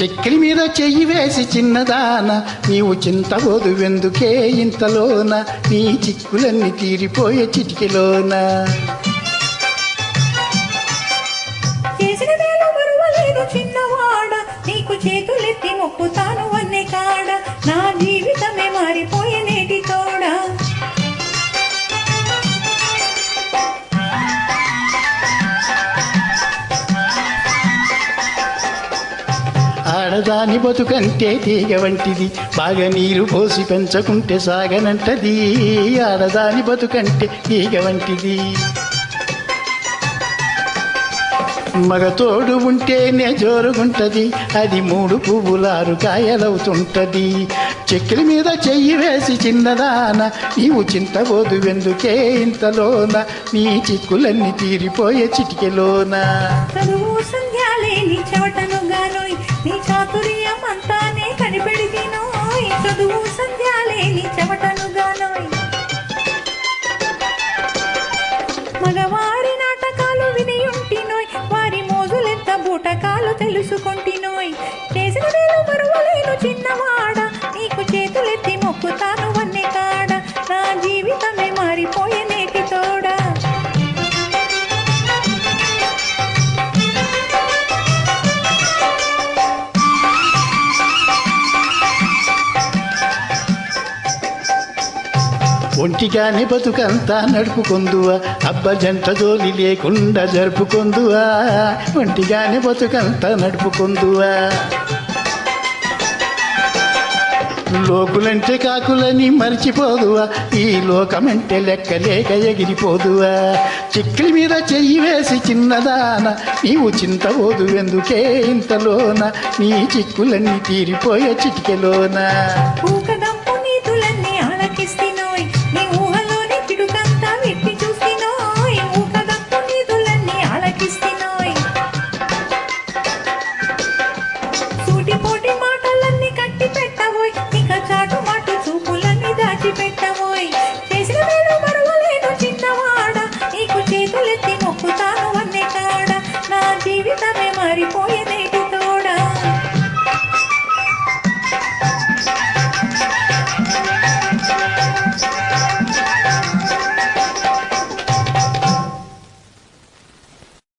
చెక్కిలి మీద చెయ్యి వేసి చిన్నదాన నీవు చింతబోదు వెందుకే ఇంతలోన? నీ చిక్కులన్నీ తీరిపోయే చిటికిలోన? చేసిన చిన్నవాడ నీకు చేతులెత్తి మొక్కు ఆడదాని బతుకంటే తీగ వంటిది. బాగా నీరు పోసి పెంచకుంటే సాగనంటది. ఆడదాని బతుకంటే తీగ వంటిది. మగతోడు ఉంటేనే జోరుగుంటది. అది మూడు పువ్వులారు కాయలవుతుంటది. చెక్కిల మీద చెయ్యి వేసి చిన్నదాన. నీవు చింతబోదు వెందుకే ఇంతలోన? నీ చిక్కులన్నీ తీరిపోయే చిటికెలోన. చదువు గానోయ్. సంధ్యాలేని చెవటను మగవారి నాటకాలు వినియుంటినోయ్. వారి మోజులెంత బూటకాలు తెలుసుకుంటినోయ్ ఒంటిగానే బతుకంతా నడుపుకొందువా? అబ్బ జంట జోలి లేకుండా జరుపుకొందువా? ఒంటిగానే బతుకంతా నడుపుకొందువా? లోకులంటే కాకులని మర్చిపోదువా? ఈ లోకమంటే లెక్క లేక ఎగిరిపోదువా? చిక్కిలి మీద చెయ్యి వేసి చిన్నదాన నీవు చింతబోదు ఎందుకే ఇంతలోన? నీ చిక్కులన్నీ తీరిపోయే చిటికెలోనా?